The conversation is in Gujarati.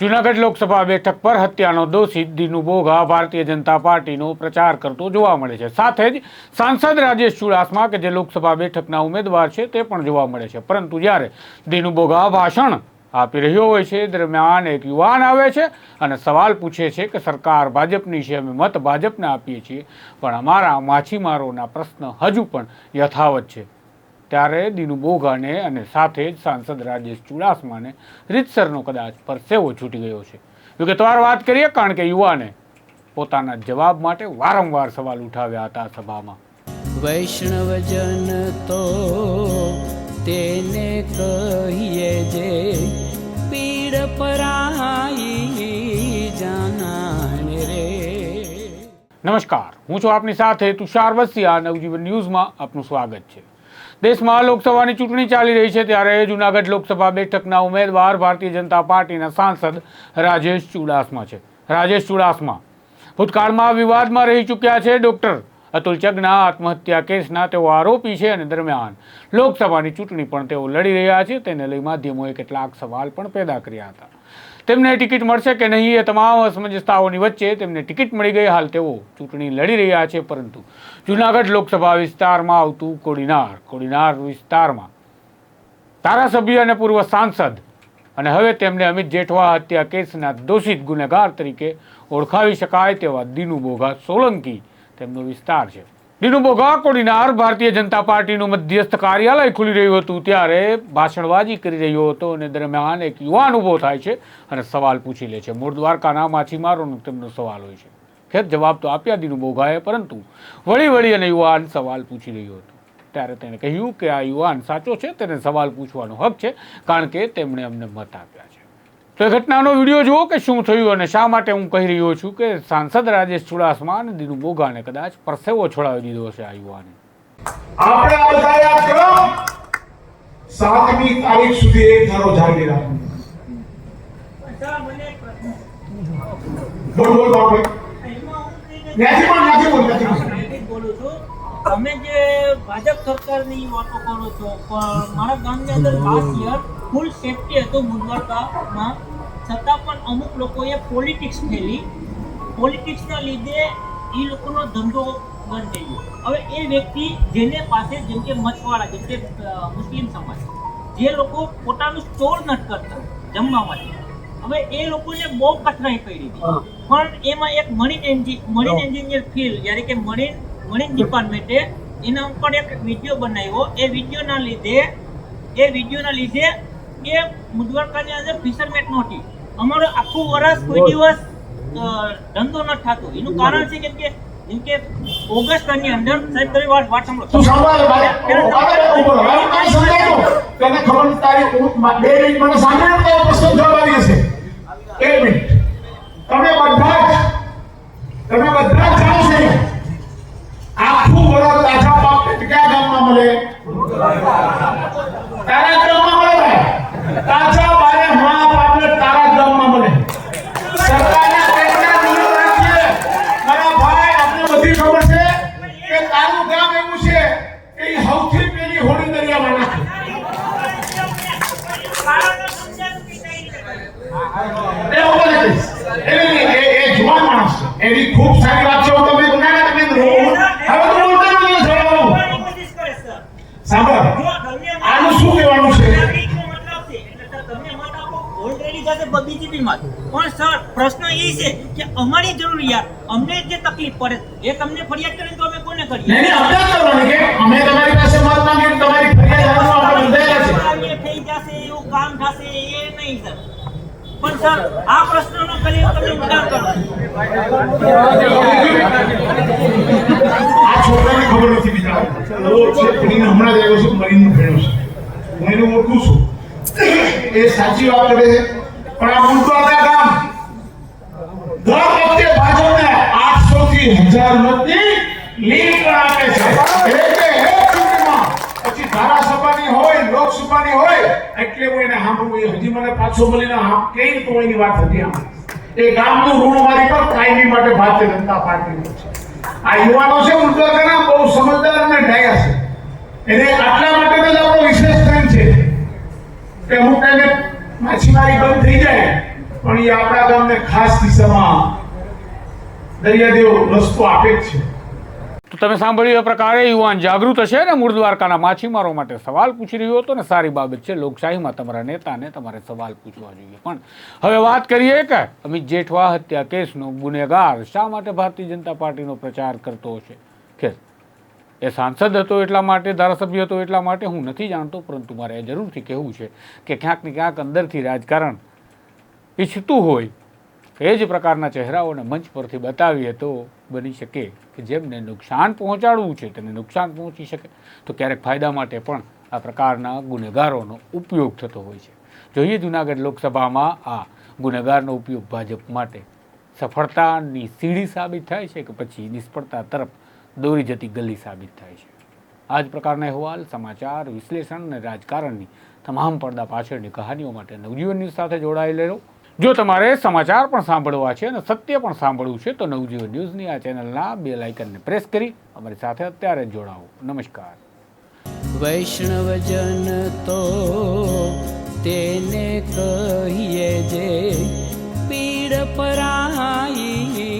જૂનાગઢ લોકસભા બેઠક પર હત્યાનો દોષી દીનુ બોઘા ભારતીય જનતા પાર્ટીનો પ્રચાર કરતો જોવા મળે છે. સાથે જ સાંસદ રાજેશ ચુડાસમા કે જે લોકસભા બેઠકના ઉમેદવાર છે તે પણ જોવા મળે છે. પરંતુ જ્યારે દીનુ બોઘા ભાષણ આપી રહ્યો હોય છે, દરમિયાન એક યુવાન આવે છે અને સવાલ પૂછે છે કે સરકાર ભાજપની છે, અમે મત ભાજપને આપીએ છીએ, પણ અમારા માછીમારોના પ્રશ્ન હજુ પણ યથાવત છે. ત્યારે દીનુ બોઘાને અને સાથે જ સાંસદ રાજેશ ચુડાસમાને રીતસરનો કદાચ પરસેવો છૂટી ગયો છે. વિગતવાર વાત કરીએ કારણ કે યુવાને પોતાના જવાબ માટે વારંવાર સવાલ ઉઠાવ્યા હતા સભામાં. વૈષ્ણવજન તો તેને કહીએ જે પીડ પરાઈ જાનાને રે. નમસ્કાર હું છું આપની સાથે તુષાર વસિયા નવજીવન ન્યૂઝમાં આપનું સ્વાગત છે. દેશમાં લોકસભાની ચૂંટણી ચાલી રહી છે ત્યારે જૂનાગઢ લોકસભા બેઠકના ઉમેદવાર ભારતીય જનતા પાર્ટીના સાંસદ રાજેશ ચુડાસમા છે. રાજેશ ચુડાસમા ભૂતકાળમાં વિવાદમાં રહી ચૂક્યા છે ડોક્ટર અતુલ ચગના, આત્મહત્યા કેસના તેઓ આરોપી છે અને દરમિયાન લોકસભાની ચૂંટણી પણ તેઓ લડી રહ્યા છે. તેને લઈ માધ્યમોએ કેટલાક સવાલ પણ પેદા કર્યા હતા. તેમને ટિકિટ મળશે કે નહીં એ તમામ અસમંજસતાઓની વચ્ચે તેમને ટિકિટ મળી ગઈ. હાલ તેઓ ચૂંટણી લડી રહ્યા છે, પરંતુ જૂનાગઢ લોકસભા વિસ્તારમાં આવતું કોડીનાર કોડીનાર વિસ્તારમાં ધારાસભ્ય અને પૂર્વ સાંસદ અને હવે તેમને અમિત જેઠવા હત્યા કેસના દોષિત ગુનેગાર તરીકે ઓળખાવી શકાય તેવા દીનુ બોઘા સોલંકી તેમનો વિસ્તાર છે. દીનુ બોઘા કોડીનાર ભારતીય જનતા પાર્ટીનું મધ્યસ્થ કાર્યાલય ખુલી રહ્યું હતું ત્યારે ભાષણબાજી કરી રહ્યો હતો અને દરમિયાન એક યુવાન ઊભો થાય છે અને સવાલ પૂછી લે છે. મૂળ દ્વારકાના માછીમારોનો તેમનો સવાલ હોય છે. ખેર જવાબ તો આપ્યા દીનુ બોઘાએ પરંતુ વળી વળી અને યુવાન સવાલ પૂછી રહ્યો હતો. ત્યારે તેણે કહ્યું કે આ યુવાન સાચો છે, તેને સવાલ પૂછવાનો હક છે, કારણ કે તેમણે અમને મત આપ્યા તો એ ઘટનાનો વીડિયો જુઓ કે શું થયું અને શા માટે હું કહી રહ્યો છું કે સાંસદ રાજેશ ચુડાસમા અને દીનુ બોગાને કદાચ પરસેવો છોડાવી દીધો છે આ યુવાને. આપણે આ બધાએ આ ક્રમ સાતમી તારીખ સુધી એક ધારો જાળવી રાખવો બોલ બોલ બાપુ. નથી પણ નથી બોલ નથી બોલું. છું. તમે જે ભાજપ સરકારની વાતો કરો છો પણ મારા ગામની અંદર લાસ્ટ યર ફૂલ સેફટી હતું મુંદવાડામાં છતાં પણ અમુક લોકોએ પોલિટિક્સ ખેલી પોલિટિક્સના લીધે એ લોકોનો ધંધો બંધ થઈ ગયો. હવે એ વ્યક્તિ જેને પાસે જેમ કે મચવાળા જેમ કે મુસ્લિમ સમાજ જે લોકો પોતાનું સ્ટોર નથી કરતા જમવા માટે. હવે એ લોકોને બહુ કઠણાઈ પડી હતી પણ એમાં એક marine engine marine engineer feel જ્યારે કે મરીન મરીન ડિપાર્ટમેન્ટે એના ઉપર એક વીડિયો બનાવ્યો. એ વિડીયોના લીધે એ વિડીયોના લીધે એ મુદવારકાની અંદર ફિશરમેટ નહોતી. અમારો આખું વર્ષ કોઈ દિવસ ધંધો ન થતો. એનું કારણ છે કેમ કે જેમ કે ઓગસ્ટની અંદર સાહેબ તમે વાત વાત સાંભળો. સાંભળ? તને ખબર તારી બે મિનિટ મને સાંભળીને તો પ્રશ્ન જવાબ આવી જશે. એક મિનિટ. તમે બધા જ તમે બધા જ જાણો છો આખું વરસ તાજા પાક કયા ગામમાં મળે તારા ગામમાં મળે ભાઈ તાજા બારે મા બાપને તારા ગામમાં મળે સરકારના ટેકના નિયમ રાખીએ મારા ભાઈ આપને બધી ખબર છે કે તારું ગામ એવું છે કે ઈ સૌથી પહેલી હોળી દરિયામાં નાખે એ ઊભો નથી. એની એ એ જુવાન એની ખૂબ સારી વાત છે હું તમને ના ના તમે હવે તો બોલતા નથી સાંભળો સાંભળ આનું શું કહેવાનું છે? પણ સર પ્રશ્ન એ છે કે અમારી જરૂરિયાત અમને જે તકલીફ પડે એ તમને ફરિયાદ કરીને તો અમે કોને કરીએ? નહીં અભ્યાસ કરવાની કે અમે તમારી પાસે મત માંગીને તમારી ફરિયાદ આપવા આપણે બંધાયેલા છે આવીએ થઈ જશે એવું કામ થશે એ નહીં સર પણ સર, આ પ્રશ્નનો ખાલી તમે ભણીને હમણાં જ આવ્યો છે હું એને ઓળખું છું. એ સાચી વાત કરે પણ આ ભાજપને આઠસો થી હજાર મતની લીડ પણ આપે છે કે એક ચૂંટણીમાં પછી ધારાસભાની હોય, લોકસભાની હોય, એટલે હું એને સાંભળવું હજી મને પાછો મળીને કઈ તો એની વાત હતી એ ગામનું ઋણ મારી પર કાયમી માટે ભારતીય જનતા પાર્ટીનું છે. આ યુવાનો છે ઉદ્યોગના બહુ સમજદાર અને ડાયા છે એને આટલા માટે જ આપણો વિશેષ ટ્રેન છે. કે હું ટાઈમે માછીમારી બંધ થઈ જાય, પણ એ આપણા ગામને ખાસ દિશામાં દરિયાદેવ રસ્તો આપે જ છે. તો તમે સાંભળ્યું એ પ્રકારે યુવાન જાગૃત હશે ને મૂળ દ્વારકાના માછીમારો માટે સવાલ પૂછી રહ્યો હતો ને સારી બાબત છે, લોકશાહીમાં તમારા નેતાને તમારે સવાલ પૂછવા જોઈએ. પણ હવે વાત કરીએ કે અમિત જેઠવા હત્યા કેસનો ગુનેગાર શા માટે ભારતીય જનતા પાર્ટીનો પ્રચાર કરતો હશે? ખેર, એ સાંસદ હતો એટલા માટે, ધારાસભ્ય હતો એટલા માટે હું નથી જાણતો, પરંતુ મારે એ જરૂરથી કહેવું છે કે ક્યાંક ને ક્યાંક અંદરથી રાજકારણ ઈચ્છતું હોય એ જ પ્રકારના ચહેરાઓને મંચ પરથી બતાવીએ તો બની શકે કે જેમને નુકસાન પહોંચાડવું છે, તેને નુકસાન પહોંચી શકે. તો ક્યારેક ફાયદા માટે પણ આ પ્રકારના ગુનેગારોનો ઉપયોગ થતો હોય છે. જોઈએ જૂનાગઢ લોકસભામાં આ ગુનેગારનો ઉપયોગ ભાજપ માટે સફળતાની સીડી સાબિત થાય છે કે પછી નિષ્ફળતા તરફ દોરી જતી ગલી સાબિત થાય છે? આ જ પ્રકારના અહેવાલ, સમાચાર, વિશ્લેષણ અને રાજકારણની તમામ પડદા પાછળની કહાનીઓ માટે નવજીવન ન્યૂઝ સાથે જોડાયેલો જો તમારે સમાચાર પણ સાંભળવા છે અને સત્ય પણ સાંભળવું છે, તો નવજીવન ન્યૂઝની આ ચેનલના બે લાઇકનને પ્રેસ કરી અમારી સાથે અત્યારે જ જોડાવો. નમસ્કાર. વૈષ્ણવજન તો તેને કહીએ જે પીડ પરાઈ